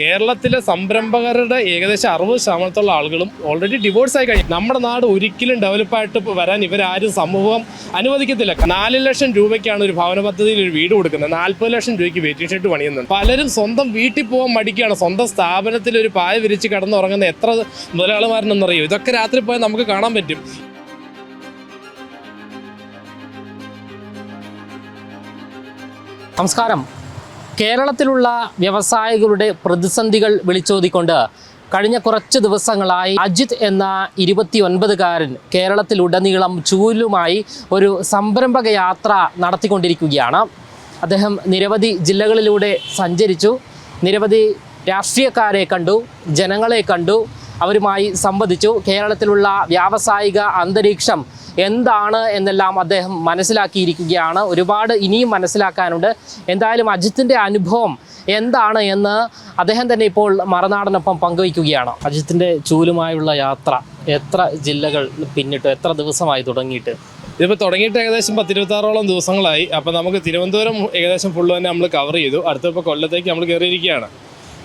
കേരളത്തിലെ സംരംഭകരുടെ ഏകദേശം അറുപത് ശതമാനത്തോളം ആളുകളും ഓൾറെഡി ഡിവോഴ്സ് ആയി കഴിഞ്ഞു. നമ്മുടെ നാട് ഒരിക്കലും ഡെവലപ്പായിട്ട് വരാൻ ഇവരാരും സമൂഹം അനുവദിക്കത്തില്ല. നാല് ലക്ഷം രൂപയ്ക്കാണ് ഒരു ഭവന പദ്ധതിയിൽ ഒരു വീട് കൊടുക്കുന്നത്. നാൽപ്പത് ലക്ഷം രൂപയ്ക്ക് വെയിറ്റിംഗ് ഷെഡ് പണിയുന്നുണ്ട്. പലരും സ്വന്തം വീട്ടിൽ പോകാൻ മടിക്കുകയാണ്. സ്വന്തം സ്ഥാപനത്തിൽ ഒരു പായ വിരിച്ച് കിടന്നുറങ്ങുന്ന എത്ര മുതലാളിമാരനെന്നറിയോ ഇതൊക്കെ രാത്രി പോയാൽ നമുക്ക് കാണാൻ പറ്റും. നമസ്കാരം. കേരളത്തിലുള്ള വ്യവസായികളുടെ പ്രതിസന്ധികൾ വിളിച്ചോതിക്കൊണ്ട് കഴിഞ്ഞ കുറച്ച് ദിവസങ്ങളായി അജിത് എന്ന ഇരുപത്തി ഒൻപതുകാരൻ കേരളത്തിലുടനീളം ചൂലുമായി ഒരു സംരംഭക യാത്ര നടത്തിക്കൊണ്ടിരിക്കുകയാണ്. അദ്ദേഹം നിരവധി ജില്ലകളിലൂടെ സഞ്ചരിച്ചു. നിരവധി രാഷ്ട്രീയക്കാരെ കണ്ടു ജനങ്ങളെ കണ്ടു അവരുമായി സംവദിച്ചു. കേരളത്തിലുള്ള വ്യാവസായിക അന്തരീക്ഷം എന്താണ് എന്നെല്ലാം അദ്ദേഹം മനസ്സിലാക്കിയിരിക്കുകയാണ്. ഒരുപാട് ഇനിയും മനസ്സിലാക്കാനുണ്ട്. എന്തായാലും അജിത്തിന്റെ അനുഭവം എന്താണ് എന്ന് അദ്ദേഹം തന്നെ ഇപ്പോൾ മറനാടനൊപ്പം പങ്കുവയ്ക്കുകയാണ്. അജിത്തിന്റെ ചൂലുമായുള്ള യാത്ര എത്ര ജില്ലകൾ പിന്നിട്ട് എത്ര ദിവസമായി തുടങ്ങിയിട്ട്? ഇതിപ്പോൾ തുടങ്ങിയിട്ട് ഏകദേശം പത്തിരുപത്താറോളം ദിവസങ്ങളായി. അപ്പോൾ നമുക്ക് തിരുവനന്തപുരം ഏകദേശം ഫുള്ള് തന്നെ നമ്മൾ കവർ ചെയ്തു. അടുത്തപ്പോൾ കൊല്ലത്തേക്ക് നമ്മൾ കയറിയിരിക്കുകയാണ്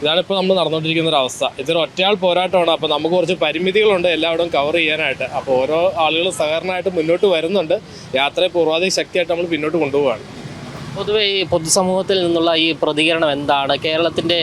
ഇതാണ് ഇപ്പോൾ നമ്മൾ നടന്നുകൊണ്ടിരിക്കുന്ന ഒരു അവസ്ഥ. ഇതൊരു ഒറ്റയാൾ പോരാട്ടമാണ്. അപ്പോൾ നമുക്ക് കുറച്ച് പരിമിതികളുണ്ട് എല്ലായിടവും കവർ ചെയ്യാനായിട്ട്. അപ്പോൾ ഓരോ ആളുകൾ സഹകരണമായിട്ട് മുന്നോട്ട് വരുന്നുണ്ട്. യാത്രയെ പൂർവാധിക ശക്തിയായിട്ട് നമ്മൾ പിന്നോട്ട് കൊണ്ടുപോവുകയാണ് പൊതുവെ ഈ പൊതുസമൂഹത്തിൽ നിന്നുള്ള ഈ പ്രതികരണം എന്താണ്? കേരളത്തിന്റെ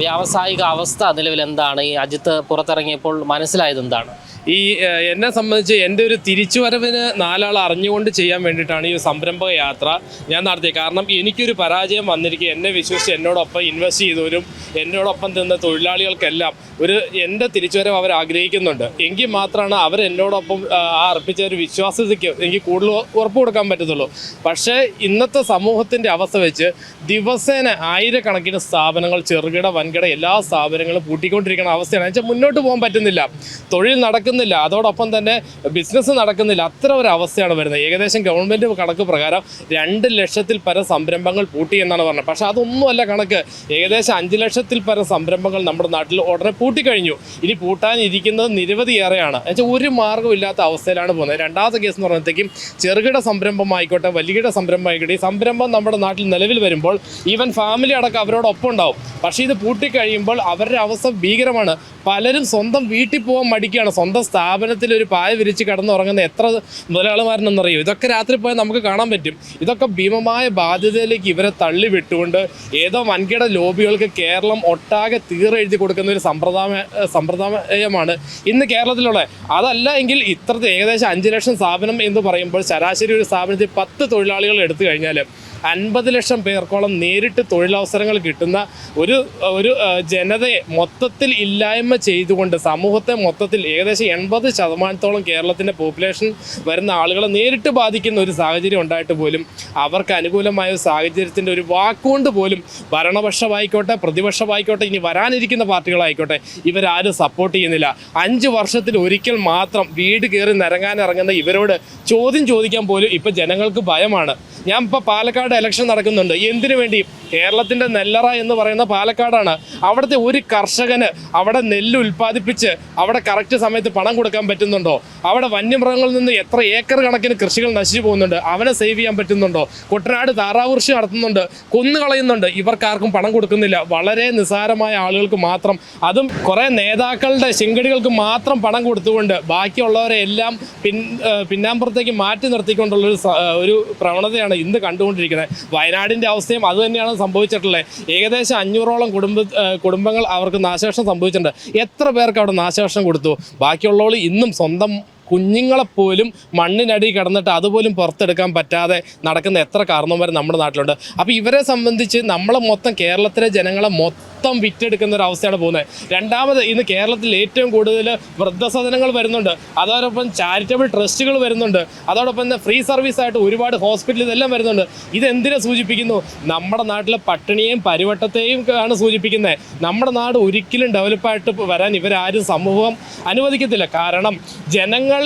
വ്യാവസായിക അവസ്ഥ നിലവിൽ എന്താണ്? ഈ അജിത്ത് പുറത്തിറങ്ങിയപ്പോൾ മനസ്സിലായത് എന്താണ്? ഈ എന്നെ സംബന്ധിച്ച് എന്റെ ഒരു തിരിച്ചുവരവിന് നാലാൾ അറിഞ്ഞുകൊണ്ട് ചെയ്യാൻ വേണ്ടിയിട്ടാണ് ഈ സംരംഭക യാത്ര ഞാൻ നടത്തിയത്. കാരണം എനിക്കൊരു പരാജയം വന്നിരിക്കുക എന്നെ വിശ്വസിച്ച് എന്നോടൊപ്പം ഇൻവെസ്റ്റ് ചെയ്തവരും എന്നോടൊപ്പം നിന്ന തൊഴിലാളികൾക്കെല്ലാം ഒരു എന്റെ തിരിച്ചുവരവ് അവർ ആഗ്രഹിക്കുന്നുണ്ട്. എങ്കിൽ മാത്രമാണ് അവർ എന്നോടൊപ്പം അർപ്പിച്ച ഒരു വിശ്വാസ്യതയ്ക്ക് എനിക്ക് കൂടുതൽ ഉറപ്പ് കൊടുക്കാൻ പറ്റത്തുള്ളൂ. പക്ഷേ ഇന്നത്തെ സമൂഹത്തിന്റെ അവസ്ഥ വെച്ച് ദിവസേന ആയിരക്കണക്കിന് സ്ഥാപനങ്ങൾ ചെറുകിട വൻകിട എല്ലാ സ്ഥാപനങ്ങളും പൂട്ടിക്കൊണ്ടിരിക്കുന്ന അവസ്ഥയാണ്. വെച്ചാൽ മുന്നോട്ട് പോകാൻ പറ്റുന്നില്ല. തൊഴിൽ നടക്കുന്നില്ല. അതോടൊപ്പം തന്നെ ബിസിനസ് നടക്കുന്നില്ല. അത്ര ഒരു അവസ്ഥയാണ് വരുന്നത്. ഏകദേശം ഗവൺമെന്റ് കണക്ക് പ്രകാരം രണ്ട് ലക്ഷത്തിൽ പരം സംരംഭങ്ങൾ പൂട്ടി എന്നാണ് പറഞ്ഞത്. പക്ഷേ അതൊന്നുമല്ല കണക്ക്. ഏകദേശം അഞ്ച് ലക്ഷത്തിൽ പരം സംരംഭങ്ങൾ നമ്മുടെ നാട്ടിൽ ഉടനെ പൂട്ടിക്കഴിഞ്ഞു. ഇനി പൂട്ടാനിരിക്കുന്നത് നിരവധിയേറെയാണ് എന്നുവെച്ചാൽ ഒരു മാർഗമില്ലാത്ത അവസ്ഥയിലാണ് പോകുന്നത്. രണ്ടാമത്തെ കേസ് എന്ന് പറയുമ്പോഴത്തേക്കും ചെറുകിട സംരംഭമായിക്കോട്ടെ വലിയ സംരംഭമായിക്കോട്ടെ ഈ സംരംഭം നമ്മുടെ നാട്ടിൽ നിലവിൽ വരുമ്പോൾ ഈവൻ ഫാമിലി അടക്കം അവരോടൊപ്പം ഉണ്ടാവും. പക്ഷേ ഇത് പൂട്ടിക്കഴിയുമ്പോൾ അവരുടെ അവസ്ഥ ഭീകരമാണ്. പലരും സ്വന്തം വീട്ടിൽ പോകാൻ മടിക്കുകയാണ്. സ്വന്തം സ്ഥാപനത്തിൽ ഒരു പായ വിരിച്ച് കിടന്നുറങ്ങുന്ന എത്ര മുതലാളിമാരെന്നറിയോ? ഇതൊക്കെ രാത്രി പോയാൽ നമുക്ക് കാണാൻ പറ്റും. ഇതൊക്കെ ഭീമമായ ബാധ്യതയിലേക്ക് ഇവരെ തള്ളി വിട്ടുകൊണ്ട് ഏതോ വൻകിട ലോബികൾക്ക് കേരളം ഒട്ടാകെ തീറെഴുതി കൊടുക്കുന്ന ഒരു സമ്പ്രദായ സമ്പ്രദായമാണ് ഇന്ന് കേരളത്തിലുള്ള അതല്ല എങ്കിൽ ഇത്രത്തെ ഏകദേശം അഞ്ച് ലക്ഷം സ്ഥാപനം എന്ന് പറയുമ്പോൾ ശരാശരി ഒരു സ്ഥാപനത്തിൽ പത്ത് തൊഴിലാളികൾ എടുത്തു കഴിഞ്ഞാൽ അൻപത് ലക്ഷം പേർക്കോളം നേരിട്ട് തൊഴിലവസരങ്ങൾ കിട്ടുന്ന ഒരു ഒരു ജനതയെ മൊത്തത്തിൽ ഇല്ലായ്മ ചെയ്തുകൊണ്ട് സമൂഹത്തെ മൊത്തത്തിൽ ഏകദേശം എൺപത് ശതമാനത്തോളം കേരളത്തിന്റെ പോപ്പുലേഷൻ വരുന്ന ആളുകളെ നേരിട്ട് ബാധിക്കുന്ന ഒരു സാഹചര്യം ഉണ്ടായിട്ട് പോലും അവർക്ക് അനുകൂലമായ ഒരു സാഹചര്യത്തിന്റെ ഒരു വാക്കുകൊണ്ട് പോലും ഭരണപക്ഷമായിക്കോട്ടെ പ്രതിപക്ഷമായിക്കോട്ടെ ഇനി വരാനിരിക്കുന്ന പാർട്ടികളായിക്കോട്ടെ ഇവരാരും സപ്പോർട്ട് ചെയ്യുന്നില്ല. അഞ്ച് വർഷത്തിൽ ഒരിക്കൽ മാത്രം വീട് കയറി നിരങ്ങാനിറങ്ങുന്ന ഇവരോട് ചോദ്യം ചോദിക്കാൻ പോലും ഇപ്പം ജനങ്ങൾക്ക് ഭയമാണ്. ഞാൻ ഇപ്പോൾ പാലക്കാട് ഇലക്ഷൻ നടക്കുന്നുണ്ട്. എന്തിനു വേണ്ടി? കേരളത്തിന്റെ നെല്ലറ എന്ന് പറയുന്ന പാലക്കാടാണ്. അവിടുത്തെ ഒരു കർഷകന് അവിടെ നെല്ല് ഉൽപ്പാദിപ്പിച്ച് അവിടെ കറക്റ്റ് സമയത്ത് പണം കൊടുക്കാൻ പറ്റുന്നുണ്ടോ? അവിടെ വന്യമൃഗങ്ങളിൽ നിന്ന് എത്ര ഏക്കർ കണക്കിന് കൃഷികൾ നശിച്ചു പോകുന്നുണ്ട്? അവനെ സേവ് ചെയ്യാൻ പറ്റുന്നുണ്ടോ? കുട്ടനാട് താറാവ് കൃഷി നടത്തുന്നുണ്ട് കൊന്നുകളയുന്നുണ്ട് ഇവർക്കാർക്കും പണം കൊടുക്കുന്നില്ല. വളരെ നിസ്സാരമായ ആളുകൾക്ക് മാത്രം. അതും കുറേ നേതാക്കളുടെ ശിങ്കടികൾക്ക് മാത്രം പണം കൊടുത്തുകൊണ്ട് ബാക്കിയുള്ളവരെ എല്ലാം പിൻ പിന്നാമ്പുറത്തേക്ക് മാറ്റി നിർത്തിക്കൊണ്ടുള്ളൊരു സ- ഒരു പ്രവണതയാണ് ഇന്ന് കണ്ടുകൊണ്ടിരിക്കുന്നത്. വയനാടിന്റെ അവസ്ഥയും അത് തന്നെയാണ് സംഭവിച്ചിട്ടുള്ളത്. ഏകദേശം അഞ്ഞൂറോളം കുടുംബ കുടുംബങ്ങൾ അവർക്ക് നാശനഷ്ടം സംഭവിച്ചിട്ടുണ്ട്. എത്ര പേർക്ക് അവിടെ നാശനഷ്ടം കൊടുത്തു? ബാക്കിയുള്ളവർ ഇന്നും സ്വന്തം കുഞ്ഞുങ്ങളെപ്പോലും മണ്ണിനടി കിടന്നിട്ട് അതുപോലും പുറത്തെടുക്കാൻ പറ്റാതെ നടക്കുന്ന എത്ര കാരണവന്മാർ നമ്മുടെ നാട്ടിലുണ്ട്. അപ്പോൾ ഇവരെ സംബന്ധിച്ച് നമ്മളെ മൊത്തം കേരളത്തിലെ ജനങ്ങളെ മൊത്തം വിറ്റെടുക്കുന്ന ഒരു അവസ്ഥയാണ് പോകുന്നത്. രണ്ടാമത് ഇന്ന് കേരളത്തിൽ ഏറ്റവും കൂടുതൽ വൃദ്ധസദനങ്ങൾ വരുന്നുണ്ട്. അതോടൊപ്പം ചാരിറ്റബിൾ ട്രസ്റ്റുകൾ വരുന്നുണ്ട്. അതോടൊപ്പം തന്നെ ഫ്രീ സർവീസ് ആയിട്ട് ഒരുപാട് ഹോസ്പിറ്റൽ ഇതെല്ലാം വരുന്നുണ്ട്. ഇതെന്തിനെ സൂചിപ്പിക്കുന്നു? നമ്മുടെ നാട്ടിലെ പട്ടിണിയെയും പരിവട്ടത്തെയും ആണ് സൂചിപ്പിക്കുന്നത്. നമ്മുടെ നാട് ഒരിക്കലും ഡെവലപ്പായിട്ട് വരാൻ ഇവരാരും സമൂഹം അനുവദിക്കത്തില്ല. കാരണം ജനങ്ങൾ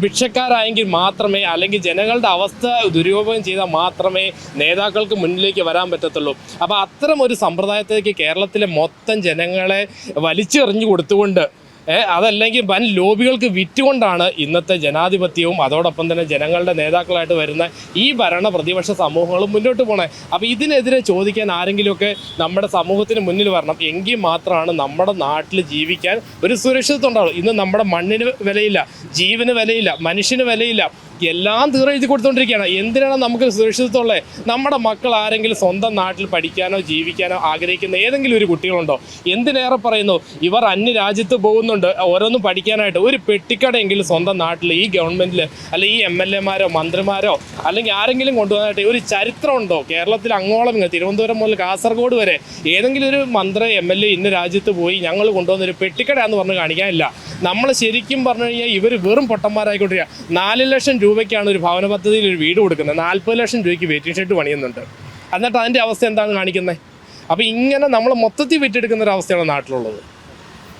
ഭിക്ഷക്കാരായെങ്കിൽ മാത്രമേ അല്ലെങ്കിൽ ജനങ്ങളുടെ അവസ്ഥ ദുരുപയോഗം ചെയ്താൽ മാത്രമേ നേതാക്കൾക്ക് മുന്നിലേക്ക് വരാൻ പറ്റത്തുള്ളൂ. അപ്പോൾ അത്തരം ഒരു സമ്പ്രദായത്തിലേക്ക് കേരളത്തിലെ മൊത്തം ജനങ്ങളെ വലിച്ചെറിഞ്ഞു കൊടുത്തുകൊണ്ട് അതല്ലെങ്കിൽ വൻ ലോബികൾക്ക് വിറ്റുകൊണ്ടാണ് ഇന്നത്തെ ജനാധിപത്യവും അതോടൊപ്പം തന്നെ ജനങ്ങളുടെ നേതാക്കളായിട്ട് വരുന്ന ഈ ഭരണ പ്രതിപക്ഷ സമൂഹങ്ങളും മുന്നോട്ട് പോണേ. അപ്പോൾ ഇതിനെതിരെ ചോദിക്കാൻ ആരെങ്കിലുമൊക്കെ നമ്മുടെ സമൂഹത്തിന് മുന്നിൽ വരണം. എങ്കിൽ മാത്രമാണ് നമ്മുടെ നാട്ടിൽ ജീവിക്കാൻ ഒരു സുരക്ഷിതത്വം ഉണ്ടാവുള്ളൂ. ഇന്ന് നമ്മുടെ മണ്ണിന് വിലയില്ല ജീവന് വിലയില്ല മനുഷ്യന് വിലയില്ല എല്ലാം തീരെ എഴുതി കൊടുത്തുകൊണ്ടിരിക്കുകയാണ് എന്തിനാണ് നമുക്ക് സുരക്ഷിതത്വമുള്ളത് നമ്മുടെ മക്കൾ ആരെങ്കിലും സ്വന്തം നാട്ടിൽ പഠിക്കാനോ ജീവിക്കാനോ ആഗ്രഹിക്കുന്ന ഏതെങ്കിലും ഒരു കുട്ടികളുണ്ടോ? എന്തിനേറെ പറയുന്നു? ഇവർ അന്യ രാജ്യത്ത് പോകുന്നുണ്ട്. ഓരോന്നും പഠിക്കാനായിട്ട്. ഒരു പെട്ടിക്കടയെങ്കിലും സ്വന്തം നാട്ടിൽ ഈ ഗവൺമെന്റിൽ അല്ലെങ്കിൽ ഈ എം എൽ എമാരോ മന്ത്രിമാരോ അല്ലെങ്കിൽ ആരെങ്കിലും കൊണ്ടുപോകാനായിട്ട് ഒരു ചരിത്രം ഉണ്ടോ കേരളത്തിൽ അങ്ങോളം ഇങ്ങനെ തിരുവനന്തപുരം മുതൽ കാസർഗോഡ് വരെ ഏതെങ്കിലും ഒരു മന്ത്രി എം എൽ എ ഇന്ന രാജ്യത്ത് പോയി ഞങ്ങൾ കൊണ്ടുവന്ന ഒരു പെട്ടിക്കട എന്ന് പറഞ്ഞ് കാണിക്കാനില്ല. നമ്മൾ ശരിക്കും പറഞ്ഞു കഴിഞ്ഞാൽ ഇവർ വെറും പൊട്ടന്മാരായിക്കൊണ്ടിരിക്കുക നാല് ലക്ഷം രൂപയ്ക്കാണ് ഒരു ഭവന പദ്ധതിയിൽ ഒരു വീട് കൊടുക്കുന്നത്. നാൽപ്പത് ലക്ഷം രൂപയ്ക്ക് വെയിറ്റിംഗ് ഷെഡ് പണിയുന്നുണ്ട്. എന്നിട്ട് അതിന്റെ അവസ്ഥ എന്താണ് കാണിക്കുന്നത് അപ്പോൾ ഇങ്ങനെ നമ്മൾ മൊത്തത്തിൽ വിറ്റെടുക്കുന്ന ഒരു അവസ്ഥയാണ് നാട്ടിലുള്ളത്.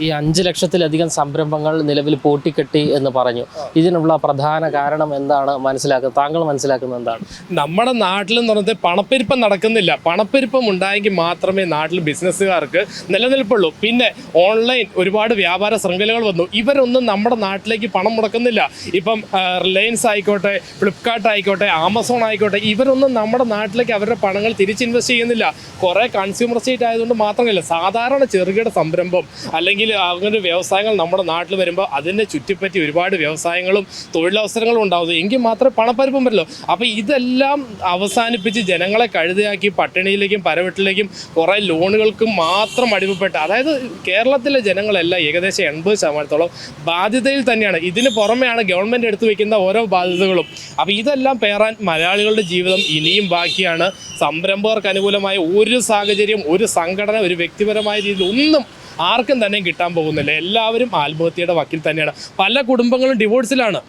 ഈ അഞ്ച് ലക്ഷത്തിലധികം സംരംഭങ്ങൾ നിലവിൽ പൂട്ടിക്കെട്ടി എന്ന് പറഞ്ഞു. ഇതിനുള്ള പ്രധാന കാരണം എന്താണ്? മനസ്സിലാക്കുന്നത് താങ്കൾ മനസ്സിലാക്കുന്നത് എന്താണ്? നമ്മുടെ നാട്ടിൽ എന്ന് പറഞ്ഞത് പണപ്പെരുപ്പം നടക്കുന്നില്ല. പണപ്പെരുപ്പം ഉണ്ടായെങ്കിൽ മാത്രമേ നാട്ടിൽ ബിസിനസ്സുകാർക്ക് നിലനിൽപ്പുള്ളൂ. പിന്നെ ഓൺലൈൻ ഒരുപാട് വ്യാപാര ശൃംഖലകൾ വന്നു. ഇവരൊന്നും നമ്മുടെ നാട്ടിലേക്ക് പണം മുടക്കുന്നില്ല. ഇപ്പം റിലയൻസ് ആയിക്കോട്ടെ ഫ്ലിപ്കാർട്ട് ആയിക്കോട്ടെ ആമസോൺ ആയിക്കോട്ടെ ഇവരൊന്നും നമ്മുടെ നാട്ടിലേക്ക് അവരുടെ പണങ്ങൾ തിരിച്ച് ഇൻവെസ്റ്റ് ചെയ്യുന്നില്ല. കുറേ കൺസ്യൂമർ സ്റ്റേറ്റ് ആയതുകൊണ്ട് മാത്രമല്ല സാധാരണ ചെറുകിട സംരംഭം അല്ലെങ്കിൽ അങ്ങനെ വ്യവസായങ്ങൾ നമ്മുടെ നാട്ടിൽ വരുമ്പോൾ അതിനെ ചുറ്റിപ്പറ്റി ഒരുപാട് വ്യവസായങ്ങളും തൊഴിലവസരങ്ങളും ഉണ്ടാവുന്നു എങ്കിൽ മാത്രമേ പണപ്പരിപ്പം വരല്ലോ അപ്പോൾ ഇതെല്ലാം അവസാനിപ്പിച്ച് ജനങ്ങളെ കഴുതയാക്കി പട്ടിണിയിലേക്കും പരവെട്ടിലേക്കും കുറേ ലോണുകൾക്കും മാത്രം അടിമപ്പെട്ട് അതായത് കേരളത്തിലെ ജനങ്ങളെല്ലാം ഏകദേശം എൺപത് ശതമാനത്തോളം ബാധ്യതയിൽ തന്നെയാണ്. ഇതിന് പുറമെയാണ് ഗവൺമെന്റ് എടുത്തു വയ്ക്കുന്ന ഓരോ ബാധ്യതകളും. അപ്പോൾ ഇതെല്ലാം പേറാൻ മലയാളികളുടെ ജീവിതം ഇനിയും ബാക്കിയാണ്. സംരംഭകർക്ക് അനുകൂലമായ ഒരു സാഹചര്യം ഒരു സംഘടന ഒരു വ്യക്തിപരമായ രീതിയിൽ ഒന്നും ആർക്കും തന്നെ കിട്ടാൻ പോകുന്നില്ല. എല്ലാവരും ആത്മഹത്യയുടെ വക്കിൽ തന്നെയാണ്. പല കുടുംബങ്ങളും ഡിവോഴ്സിലാണ്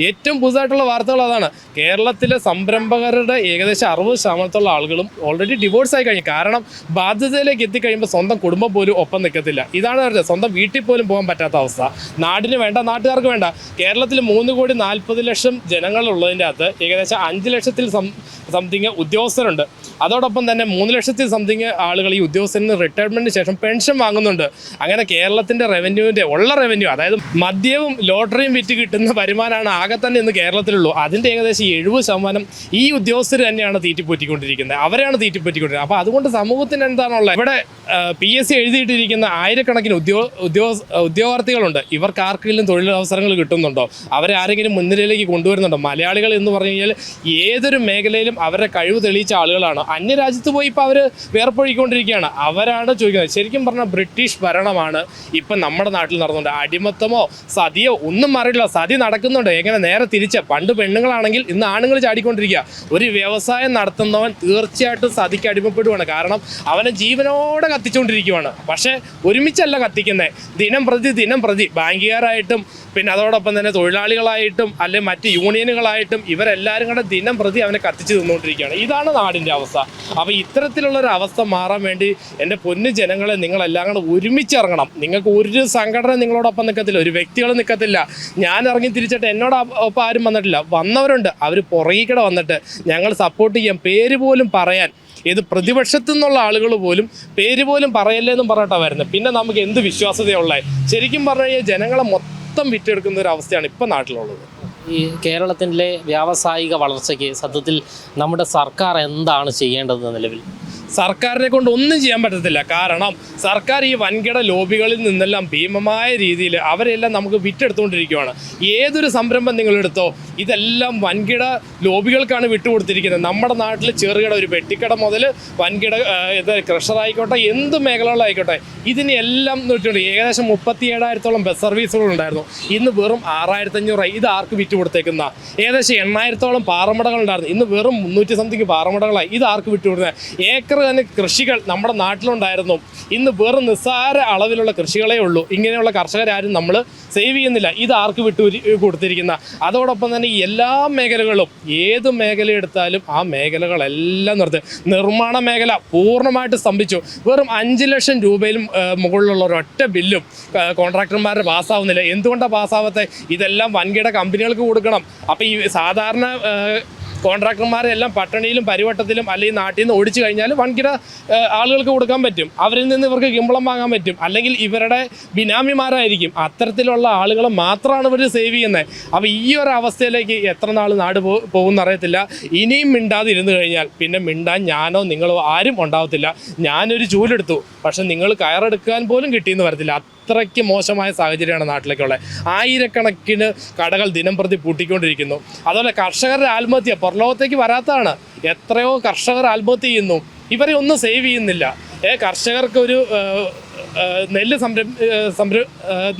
ഏറ്റവും പുതുതായിട്ടുള്ള വാർത്തകൾ അതാണ്. കേരളത്തിലെ സംരംഭകരുടെ ഏകദേശം അറുപത് ശതമാനത്തോളം ആളുകളും ഓൾറെഡി ഡിവോഴ്സ് ആയി കഴിഞ്ഞു. കാരണം ബാധ്യതയിലേക്ക് എത്തിക്കഴിയുമ്പോൾ സ്വന്തം കുടുംബം പോലും ഒപ്പം നിൽക്കത്തില്ല. ഇതാണ് പറഞ്ഞത് സ്വന്തം വീട്ടിൽ പോലും പോകാൻ പറ്റാത്ത അവസ്ഥ. നാടിന് വേണ്ട നാട്ടുകാർക്ക് വേണ്ട. കേരളത്തിൽ മൂന്ന് കോടി നാൽപ്പത് ലക്ഷം ജനങ്ങളുള്ളതിന്റെ അകത്ത് ഏകദേശം അഞ്ച് ലക്ഷത്തിൽ സംതിങ് ഉദ്യോഗസ്ഥരുണ്ട്. അതോടൊപ്പം തന്നെ മൂന്ന് ലക്ഷത്തിൽ സംതിങ് ആളുകൾ ഈ ഉദ്യോഗസ്ഥരിൽ നിന്ന് റിട്ടയർമെന്റിന് ശേഷം പെൻഷൻ വാങ്ങുന്നുണ്ട്. അങ്ങനെ കേരളത്തിന്റെ റവന്യൂവിന്റെ ഉള്ള റവന്യൂ അതായത് മദ്യവും ലോട്ടറിയും വിറ്റ് കിട്ടുന്ന വരുമാനമാണ് ആകെ തന്നെ ഇന്ന് കേരളത്തിലുള്ളൂ. അതിന്റെ ഏകദേശം എഴുപത് ശതമാനം ഈ ഉദ്യോഗസ്ഥർ തന്നെയാണ് തീറ്റിപ്പോറ്റിക്കൊണ്ടിരിക്കുന്നത്. അവരാണ് തീറ്റിപ്പോറ്റിക്കൊണ്ടിരിക്കുന്നത് അപ്പോൾ അതുകൊണ്ട് സമൂഹത്തിന് എന്താണുള്ളത്? ഇവിടെ പി എസ് സി എഴുതിയിട്ടിരിക്കുന്ന ആയിരക്കണക്കിന് ഉദ്യോഗ ഉദ്യോഗ ഉദ്യോഗാർത്ഥികളുണ്ട്. ഇവർക്ക് ആർക്കെങ്കിലും തൊഴിലവസരങ്ങൾ കിട്ടുന്നുണ്ടോ? അവരെ ആരെങ്കിലും മുൻനിരയിലേക്ക് കൊണ്ടുവരുന്നുണ്ടോ? മലയാളികൾ എന്ന് പറഞ്ഞു കഴിഞ്ഞാൽ ഏതൊരു മേഖലയിലും അവരുടെ കഴിവ് തെളിയിച്ച ആളുകളാണ്. അന്യരാജ്യത്ത് പോയി ഇപ്പോൾ അവർ വേർപ്പൊഴിക്കൊണ്ടിരിക്കുകയാണ് അവരാണ് ചോദിക്കുന്നത്. ശരിക്കും പറഞ്ഞാൽ ബ്രിട്ടീഷ് ഭരണമാണ് ഇപ്പം നമ്മുടെ നാട്ടിൽ നടന്നുകൊണ്ട് അടിമത്തമോ സതിയോ ഒന്നും അറിയില്ല സതി നടക്കുന്നുണ്ട്. എങ്ങനെ നേരെ തിരിച്ച്. പണ്ട് പെണ്ണുങ്ങളാണെങ്കിൽ ഇന്ന് ആണുങ്ങൾ ചാടിക്കൊണ്ടിരിക്കുക. ഒരു വ്യവസായം നടത്തുന്നവൻ തീർച്ചയായിട്ടും സതിക്ക് അടിമപ്പെടുവാണ്. കാരണം അവനെ ജീവനോടെ കത്തിച്ചുകൊണ്ടിരിക്കുവാണ്. പക്ഷേ ഒരുമിച്ചല്ല കത്തിക്കുന്നത് ദിനം പ്രതി ദിനം പ്രതി. ബാങ്കുകാരായിട്ടും പിന്നെ അതോടൊപ്പം തന്നെ തൊഴിലാളികളായിട്ടും അല്ലെ മറ്റ് യൂണിയനുകളായിട്ടും ഇവരെല്ലാവരും കൂടെ ദിനം പ്രതി അവനെ കത്തിച്ച് തിന്നുകൊണ്ടിരിക്കുകയാണ്. ഇതാണ് നാടിന്റെ അവസ്ഥ. അപ്പോൾ ഇത്തരത്തിലുള്ള ഒരു അവസ്ഥ മാറാൻ വേണ്ടി എന്റെ പൊന്നു ജനങ്ങളെ നിങ്ങളെല്ലാം കൂടെ ഒരുമിച്ചിറങ്ങണം. നിങ്ങൾക്ക് ഒരു സംഘടന നിങ്ങളോടൊപ്പം നിൽക്കത്തില്ല ഒരു വ്യക്തികൾ നിൽക്കത്തില്ല. ഞാൻ ഇറങ്ങി തിരിച്ചിട്ട് എന്നോട് ഒപ്പം ആരും വന്നിട്ടില്ല. വന്നവരുണ്ട്. അവർ പുറകിക്കടെ വന്നിട്ട് ഞങ്ങൾ സപ്പോർട്ട് ചെയ്യാൻ പേര് പോലും പറയാൻ. ഏത് പ്രതിപക്ഷത്തു നിന്നുള്ള ആളുകൾ പോലും പേര് പോലും പറയല്ലേ എന്നും പറഞ്ഞിട്ടാണ് വരുന്നത് പിന്നെ നമുക്ക് എന്ത് വിശ്വാസ്യതയുള്ള ശരിക്കും പറഞ്ഞു കഴിഞ്ഞാൽ ജനങ്ങളെ മൊത്തം വിറ്റെടുക്കുന്ന ഒരു അവസ്ഥയാണ് ഇപ്പം നാട്ടിലുള്ളത്. ഈ കേരളത്തിലെ വ്യാവസായിക വളർച്ചയ്ക്ക് സത്യത്തിൽ നമ്മുടെ സർക്കാർ എന്താണ് ചെയ്യേണ്ടത് നിലവിൽ? സർക്കാരിനെ കൊണ്ട് ഒന്നും ചെയ്യാൻ പറ്റത്തില്ല. കാരണം സർക്കാർ ഈ വൻകിട ലോബികളിൽ നിന്നെല്ലാം ഭീമമായ രീതിയിൽ അവരെല്ലാം നമുക്ക് വിറ്റെടുത്തുകൊണ്ടിരിക്കുകയാണ് ഏതൊരു സംരംഭം നിങ്ങളെടുത്തോ ഇതെല്ലാം വൻകിട ലോബികൾക്കാണ് വിട്ടുകൊടുത്തിരിക്കുന്നത്. നമ്മുടെ നാട്ടിൽ ചെറുകിട ഒരു പെട്ടിക്കട മുതൽ വൻകിട ഇത് ക്രഷർ ആയിക്കോട്ടെ എന്ത് മേഖലകളായിക്കോട്ടെ ഇതിനെല്ലാം നോക്കിയിട്ടുണ്ട് ഏകദേശം മുപ്പത്തി ഏഴായിരത്തോളം ബസ് സർവീസുകൾ ഉണ്ടായിരുന്നു. ഇന്ന് വെറും ആറായിരത്തി അഞ്ഞൂറായി ഇത് ആർക്ക് വിറ്റ് കൊടുത്തേക്കുന്ന ഏകദേശം എണ്ണായിരത്തോളം പാറമടകൾ ഉണ്ടായിരുന്നു. ഇന്ന് വെറും മുന്നൂറ്റി സംതിങ് പാറമടകളായി. ഇത് ആർക്ക് വിറ്റ് കൊടുക്കുന്നത് ഏക്കർ തന്നെ കൃഷികൾ നമ്മുടെ നാട്ടിലുണ്ടായിരുന്നു. ഇന്ന് വെറും നിസ്സാര അളവിലുള്ള കൃഷികളേ ഉള്ളൂ. ഇങ്ങനെയുള്ള കർഷകരാരും നമ്മൾ സേവ് ചെയ്യുന്നില്ല. ഇത് ആർക്ക് വിട്ടു കൊടുത്തിരിക്കുന്ന? അതോടൊപ്പം തന്നെ എല്ലാ മേഖലകളും ഏത് മേഖല എടുത്താലും ആ മേഖലകളെല്ലാം നിർത്തി. നിർമ്മാണ മേഖല പൂർണമായിട്ട് സ്തംഭിച്ചു. വെറും അഞ്ച് ലക്ഷം രൂപയിലും മുകളിലുള്ള ഒരൊറ്റ ബില്ലും കോൺട്രാക്ടർമാരുടെ പാസ്സാവുന്നില്ല. എന്തുകൊണ്ടാണ് പാസ്സാവാത്തത് ഇതെല്ലാം വൻകിട കമ്പനികൾക്ക് കൊടുക്കണം. അപ്പോൾ ഈ സാധാരണ കോൺട്രാക്ടർമാരെ എല്ലാം പട്ടണിയിലും പരിവട്ടത്തിലും അല്ലെങ്കിൽ നാട്ടിൽ നിന്ന് ഓടിച്ചു കഴിഞ്ഞാൽ വൻകിട ആളുകൾക്ക് കൊടുക്കാൻ പറ്റും. അവരിൽ നിന്ന് ഇവർക്ക് കിമ്പളം വാങ്ങാൻ പറ്റും. അല്ലെങ്കിൽ ഇവരുടെ ബിനാമിമാരായിരിക്കും. അത്തരത്തിലുള്ള ആളുകൾ മാത്രമാണ് ഇവർ സേവ് ചെയ്യുന്നത് അപ്പോൾ ഈ ഒരു അവസ്ഥയിലേക്ക് എത്ര നാൾ നാട് പോകുമെന്ന് അറിയത്തില്ല. ഇനിയും മിണ്ടാതെ ഇരുന്ന് കഴിഞ്ഞാൽ പിന്നെ മിണ്ടാൻ ഞാനോ നിങ്ങളോ ആരും ഉണ്ടാവത്തില്ല. ഞാനൊരു ചൂലെടുത്തു. പക്ഷെ നിങ്ങൾ കയറെടുക്കാൻ പോലും കിട്ടിയെന്ന് വരത്തില്ല. അത്രയ്ക്ക് മോശമായ സാഹചര്യമാണ് നാട്ടിലേക്കുള്ളത്. ആയിരക്കണക്കിന് കടകൾ ദിനം പ്രതി പൂട്ടിക്കൊണ്ടിരിക്കുന്നു. അതുപോലെ കർഷകരുടെ ആത്മഹത്യ പുറലോകത്തേക്ക് വരാത്തതാണ്. എത്രയോ കർഷകർ ആത്മഹത്യ ചെയ്യുന്നു. ഇവരെ ഒന്നും സേവ് ചെയ്യുന്നില്ല. ഏ കർഷകർക്ക് ഒരു നെല്ല് സംരം സംര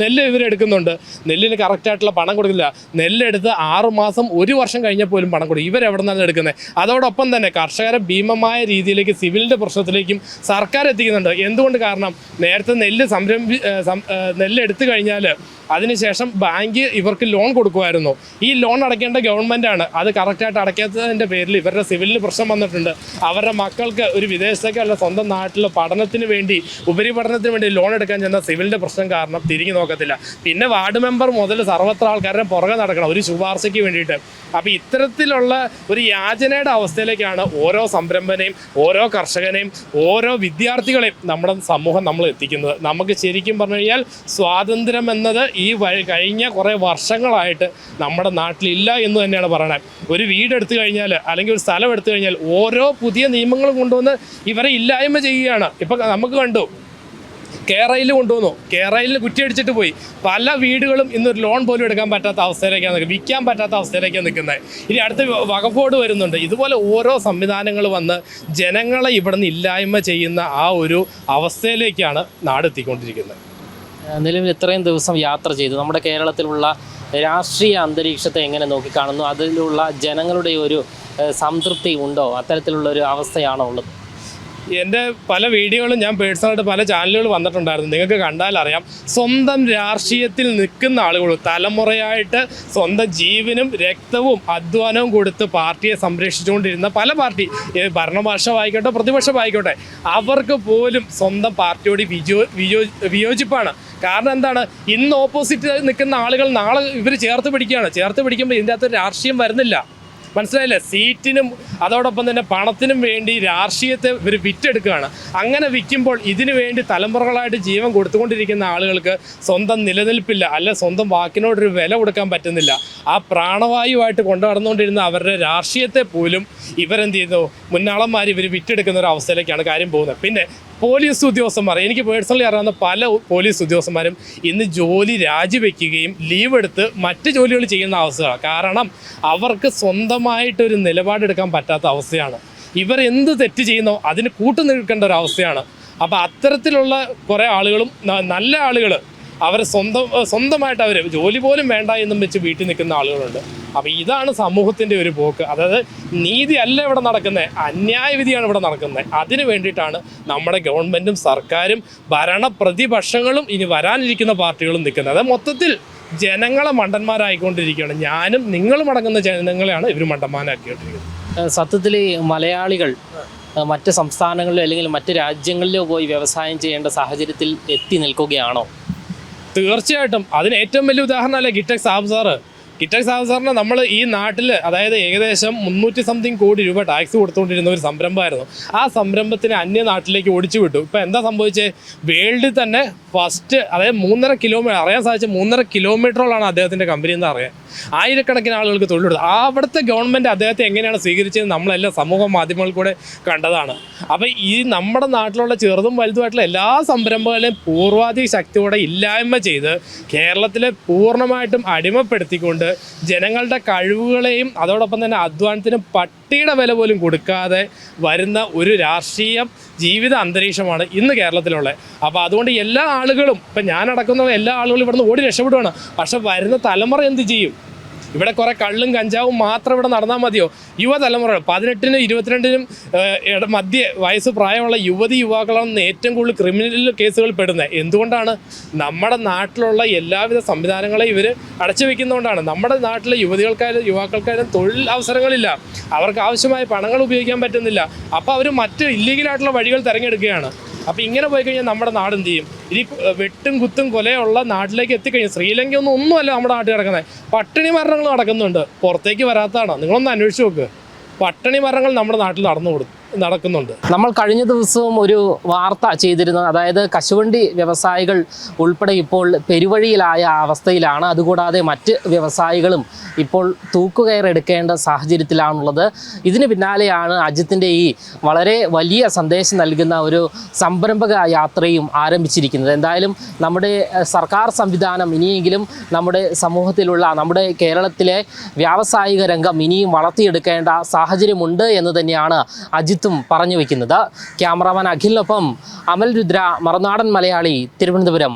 നെല്ല് ഇവരെടുക്കുന്നുണ്ട് നെല്ലിന് കറക്റ്റായിട്ടുള്ള പണം കൊടുക്കില്ല നെല്ലെടുത്ത് ആറുമാസം ഒരു വർഷം കഴിഞ്ഞാൽ പോലും പണം കൊടുക്കും. ഇവരെവിടെ നിന്നാണ് എടുക്കുന്നത് അതോടൊപ്പം തന്നെ കർഷകരെ ഭീമമായ രീതിയിലേക്ക് സിവിലിന്റെ പ്രശ്നത്തിലേക്കും സർക്കാർ എത്തിക്കുന്നുണ്ട്. എന്തുകൊണ്ട് കാരണം? നേരത്തെ നെല്ല് സംരംഭി ഏഹ്, സം- ഏഹ്, നെല്ല് എടുത്തു കഴിഞ്ഞാൽ അതിനുശേഷം ബാങ്ക് ഇവർക്ക് ലോൺ കൊടുക്കുമായിരുന്നു. ഈ ലോൺ അടയ്ക്കേണ്ട ഗവൺമെന്റാണ് അത് കറക്റ്റായിട്ട് അടയ്ക്കാത്തതിന്റെ പേരിൽ ഇവരുടെ സിവിലിന് പ്രശ്നം വന്നിട്ടുണ്ട്. അവരുടെ മക്കൾക്ക് ഒരു വിദേശത്തേക്കല്ല സ്വന്തം നാട്ടിലെ പഠനത്തിന് വേണ്ടി ഉപരിപഠനത്തിന് വേണ്ടി ലോൺ എടുക്കാൻ ചെന്ന സിവിലിന്റെ പ്രശ്നം കാരണം തിരിഞ്ഞു നോക്കത്തില്ല. പിന്നെ വാർഡ് മെമ്പർ മുതൽ സർവത്ര ആൾക്കാരുടെ പുറകെ നടക്കണം ഒരു ശുപാർശയ്ക്ക് വേണ്ടിയിട്ട്. അപ്പോൾ ഇത്തരത്തിലുള്ള ഒരു യാചനയുടെ അവസ്ഥയിലേക്കാണ് ഓരോ സംരംഭനെയും ഓരോ കർഷകനെയും ഓരോ വിദ്യാർത്ഥികളെയും നമ്മുടെ സമൂഹം നമ്മൾ എത്തിക്കുന്നത്. നമുക്ക് ശരിക്കും പറഞ്ഞു കഴിഞ്ഞാൽ സ്വാതന്ത്ര്യം എന്നത് ഈ കഴിഞ്ഞ കുറേ വർഷങ്ങളായിട്ട് നമ്മുടെ നാട്ടിലില്ല എന്ന് തന്നെയാണ് പറയണത് ഒരു വീട് എടുത്തു കഴിഞ്ഞാൽ അല്ലെങ്കിൽ ഒരു സ്ഥലം എടുത്തു കഴിഞ്ഞാൽ ഓരോ പുതിയ നിയമങ്ങൾ കൊണ്ടുവന്ന് ഇവരെ ഇല്ലായ്മ ചെയ്യുകയാണ്. ഇപ്പം നമുക്ക് കണ്ടു കേരളയിൽ കൊണ്ടുവന്നു. കേരയിൽ കുറ്റിയടിച്ചിട്ട് പോയി. പല വീടുകളും ഇന്നൊരു ലോൺ പോലും എടുക്കാൻ പറ്റാത്ത അവസ്ഥയിലേക്കാണ് വിൽക്കാൻ പറ്റാത്ത അവസ്ഥയിലേക്കാണ് നിൽക്കുന്നത്. ഇനി അടുത്ത വകഫോട് വരുന്നുണ്ട്. ഇതുപോലെ ഓരോ സംവിധാനങ്ങൾ വന്ന് ജനങ്ങളെ ഇവിടുന്ന് ഇല്ലായ്മ ചെയ്യുന്ന ആ ഒരു അവസ്ഥയിലേക്കാണ് നാടെത്തിക്കൊണ്ടിരിക്കുന്നത് നിലവിൽ ഇത്രയും ദിവസം യാത്ര ചെയ്തു. നമ്മുടെ കേരളത്തിലുള്ള രാഷ്ട്രീയ അന്തരീക്ഷത്തെ എങ്ങനെ നോക്കിക്കാണുന്നു? അതിലുള്ള ജനങ്ങളുടെ ഒരു സംതൃപ്തി ഉണ്ടോ? അത്തരത്തിലുള്ള ഒരു അവസ്ഥയാണോ ഉള്ളത്? എന്റെ പല വീഡിയോകളും ഞാൻ പേഴ്സണലായിട്ട് പല ചാനലുകൾ വന്നിട്ടുണ്ടായിരുന്നു. നിങ്ങൾക്ക് കണ്ടാൽ അറിയാം സ്വന്തം രാഷ്ട്രീയത്തിൽ നിൽക്കുന്ന ആളുകൾ തലമുറയായിട്ട് സ്വന്തം ജീവനും രക്തവും അധ്വാനവും കൊടുത്ത് പാർട്ടിയെ സംരക്ഷിച്ചുകൊണ്ടിരുന്ന പല പാർട്ടി ഭരണപക്ഷമായിക്കോട്ടെ പ്രതിപക്ഷമായിക്കോട്ടെ അവർക്ക് പോലും സ്വന്തം പാർട്ടിയോട് വിജോ വിയോ വിയോജിപ്പാണ്. കാരണം എന്താണ്? ഇന്ന് ഓപ്പോസിറ്റ് നിൽക്കുന്ന ആളുകൾ നാളെ ഇവർ ചേർത്ത് പിടിക്കുകയാണ്. ചേർത്ത് പിടിക്കുമ്പോൾ ഇതിന്റെ അകത്ത് രാഷ്ട്രീയം വരുന്നില്ല. മനസ്സിലായില്ലേ? സീറ്റിനും അതോടൊപ്പം തന്നെ പണത്തിനും വേണ്ടി രാഷ്ട്രീയത്തെ ഇവർ വിറ്റെടുക്കുകയാണ്. അങ്ങനെ വിൽക്കുമ്പോൾ ഇതിനു വേണ്ടി തലമുറകളായിട്ട് ജീവൻ കൊടുത്തുകൊണ്ടിരിക്കുന്ന ആളുകൾക്ക് സ്വന്തം നിലനിൽപ്പില്ല അല്ലെ സ്വന്തം വാക്കിനോടൊരു വില കൊടുക്കാൻ പറ്റുന്നില്ല. ആ പ്രാണവായുവായിട്ട് കൊണ്ടു നടന്നുകൊണ്ടിരുന്ന അവരുടെ രാഷ്ട്രീയത്തെ പോലും ഇവരെന്ത് ചെയ്യുന്നു? മുന്നാളന്മാർ ഇവർ വിറ്റെടുക്കുന്ന ഒരു അവസ്ഥയിലേക്കാണ് കാര്യം പോകുന്നത്. പിന്നെ പോലീസ് ഉദ്യോഗസ്ഥന്മാർ എനിക്ക് പേഴ്സണലി അറിയാവുന്ന പല പോലീസ് ഉദ്യോഗസ്ഥന്മാരും ഇന്ന് ജോലി രാജിവെക്കുകയും ലീവ് എടുത്ത് മറ്റ് ജോലികൾ ചെയ്യുന്ന അവസ്ഥയാണ്. കാരണം അവർക്ക് സ്വന്തമായിട്ടൊരു നിലപാടെടുക്കാൻ പറ്റാത്ത അവസ്ഥയാണ്. ഇവർ എന്ത് തെറ്റ് ചെയ്യുന്നോ അതിന് കൂട്ടുനിൽക്കേണ്ട ഒരു അവസ്ഥയാണ്. അപ്പോൾ അത്തരത്തിലുള്ള കുറേ ആളുകളും നല്ല ആളുകൾ അവർ സ്വന്തം സ്വന്തമായിട്ട് അവർ ജോലി പോലും വേണ്ട എന്നും വെച്ച് വീട്ടിൽ നിൽക്കുന്ന ആളുകളുണ്ട്. അപ്പോൾ ഇതാണ് സമൂഹത്തിന്റെ ഒരു പോക്ക്. അതായത് നീതി അല്ല ഇവിടെ നടക്കുന്നത് അന്യായവിധിയാണ് ഇവിടെ നടക്കുന്നത് അതിന് വേണ്ടിയിട്ടാണ് നമ്മുടെ ഗവൺമെന്റും സർക്കാരും ഭരണ പ്രതിപക്ഷങ്ങളും ഇനി വരാനിരിക്കുന്ന പാർട്ടികളും നിൽക്കുന്നത്. അത് മൊത്തത്തിൽ ജനങ്ങളെ മണ്ടന്മാരായിക്കൊണ്ടിരിക്കുകയാണ്. ഞാനും നിങ്ങളും അടങ്ങുന്ന ജനങ്ങളെയാണ് ഇവർ മണ്ടന്മാരാക്കിക്കൊണ്ടിരിക്കുന്നത്. സത്യത്തിൽ മലയാളികൾ മറ്റ് സംസ്ഥാനങ്ങളിലോ അല്ലെങ്കിൽ മറ്റ് രാജ്യങ്ങളിലോ പോയി വ്യവസായം ചെയ്യേണ്ട സാഹചര്യത്തിൽ എത്തി നിൽക്കുകയാണോ? തീർച്ചയായിട്ടും. അതിന് ഏറ്റവും വലിയ ഉദാഹരണമല്ലേ ഗിറ്റക് സാബ് സാറ്? ഗിറ്റക് സാധാരണ നമ്മൾ ഈ നാട്ടിൽ അതായത് ഏകദേശം മുന്നൂറ്റി സംതിങ് കോടി രൂപ ടാക്സ് കൊടുത്തുകൊണ്ടിരുന്ന ഒരു സംരംഭമായിരുന്നു. ആ സംരംഭത്തിന് അന്യ നാട്ടിലേക്ക് ഓടിച്ചു വിട്ടു. ഇപ്പം എന്താ സംഭവിച്ചത് വേൾഡിൽ തന്നെ ഫസ്റ്റ് അതായത് മൂന്നര കിലോമീറ്റർ അറിയാൻ സാധിച്ച മൂന്നര കിലോമീറ്ററോളാണ് അദ്ദേഹത്തിന്റെ കമ്പനി എന്ന് അറിയാൻ. ആയിരക്കണക്കിന് ആളുകൾക്ക് തൊഴിൽ കൊടുത്തു. അവിടുത്തെ ഗവൺമെന്റ് അദ്ദേഹത്തെ എങ്ങനെയാണ് സ്വീകരിച്ചത് നമ്മളെല്ലാം സമൂഹ മാധ്യമങ്ങളിൽ കൂടെ കണ്ടതാണ്. അപ്പോൾ ഈ നമ്മുടെ നാട്ടിലുള്ള ചെറുതും വലുതുമായിട്ടുള്ള എല്ലാ സംരംഭങ്ങളെയും പൂർവാധിക ശക്തിയോടെ ഇല്ലായ്മ ചെയ്ത് കേരളത്തിലെ പൂർണമായിട്ടും അടിമപ്പെടുത്തിക്കൊണ്ട് ജനങ്ങളുടെ കഴിവുകളെയും അതോടൊപ്പം തന്നെ അധ്വാനത്തിനും പട്ടിയുടെ വില പോലും കൊടുക്കാതെ വരുന്ന ഒരു രാഷ്ട്രീയ ജീവിത അന്തരീക്ഷമാണ് ഇന്ന് കേരളത്തിലുള്ളത്. അപ്പോൾ അതുകൊണ്ട് എല്ലാ ആളുകളും ഇപ്പം ഞാനടക്കുന്ന എല്ലാ ആളുകളും ഇവിടുന്ന് ഓടി രക്ഷപ്പെടുവാണ്. പക്ഷെ വരുന്ന തലമുറ എന്ത് ചെയ്യും? ഇവിടെ കുറെ കള്ളും കഞ്ചാവും മാത്രം ഇവിടെ നടന്നാൽ മതിയോ? യുവതലമുറ പതിനെട്ടിനും ഇരുപത്തിരണ്ടിനും മധ്യ വയസ്സ് പ്രായമുള്ള യുവതി യുവാക്കളാണ് ഏറ്റവും കൂടുതൽ ക്രിമിനൽ കേസുകൾ പെടുന്നത്. എന്തുകൊണ്ടാണ്? നമ്മുടെ നാട്ടിലുള്ള എല്ലാവിധ സംവിധാനങ്ങളെ ഇവർ അടച്ചു വെക്കുന്നതുകൊണ്ടാണ് നമ്മുടെ നാട്ടിലെ യുവതികൾക്കായാലും യുവാക്കൾക്കായാലും തൊഴിൽ അവസരങ്ങളില്ല. അവർക്ക് ആവശ്യമായ പണങ്ങൾ ഉപയോഗിക്കാൻ പറ്റുന്നില്ല. അപ്പോൾ അവർ മറ്റ് ഇല്ലീഗലായിട്ടുള്ള വഴികൾ തിരഞ്ഞെടുക്കുകയാണ്. അപ്പോൾ ഇങ്ങനെ പോയി കഴിഞ്ഞാൽ നമ്മുടെ നാട് എന്ത് ചെയ്യും? ഇനി വെട്ടും കുത്തും കൊലയുള്ള നാട്ടിലേക്ക് എത്തിക്കഴിഞ്ഞു ശ്രീലങ്ക ഒന്നും ഒന്നുമല്ല നമ്മുടെ നാട്ടിൽ കിടക്കുന്നത് പട്ടിണി മരണങ്ങൾ നടക്കുന്നുണ്ട്. പുറത്തേക്ക് വരാത്തതാണ്? നിങ്ങളൊന്ന് അന്വേഷിച്ച് നോക്ക്. പട്ടിണി മരണങ്ങൾ നമ്മുടെ നാട്ടിൽ നടന്നു കൊടു നടക്കുന്നുണ്ട്. നമ്മൾ കഴിഞ്ഞ ദിവസവും ഒരു വാർത്ത ചെയ്തിരുന്നു. അതായത് കശുവണ്ടി വ്യവസായികൾ ഉൾപ്പെടെ ഇപ്പോൾ പെരുവഴിയിലായ അവസ്ഥയിലാണ്. അതുകൂടാതെ മറ്റ് വ്യവസായികളും ഇപ്പോൾ തൂക്കുകയറെടുക്കേണ്ട സാഹചര്യത്തിലാണുള്ളത്. ഇതിന് പിന്നാലെയാണ് അജിത്തിന്റെ ഈ വളരെ വലിയ സന്ദേശം നൽകുന്ന ഒരു സംരംഭക യാത്രയും ആരംഭിച്ചിരിക്കുന്നത്. എന്തായാലും നമ്മുടെ സർക്കാർ സംവിധാനം ഇനിയെങ്കിലും നമ്മുടെ സമൂഹത്തിലുള്ള നമ്മുടെ കേരളത്തിലെ വ്യാവസായിക രംഗം ഇനിയും വളർത്തിയെടുക്കേണ്ട സാഹചര്യമുണ്ട് എന്ന് തന്നെയാണ് അജിത്തും പറഞ്ഞു വയ്ക്കുന്നത്. ക്യാമറാമാൻ അഖിലിനൊപ്പം അമൽ രുദ്ര മറുനാടൻ മലയാളി തിരുവനന്തപുരം.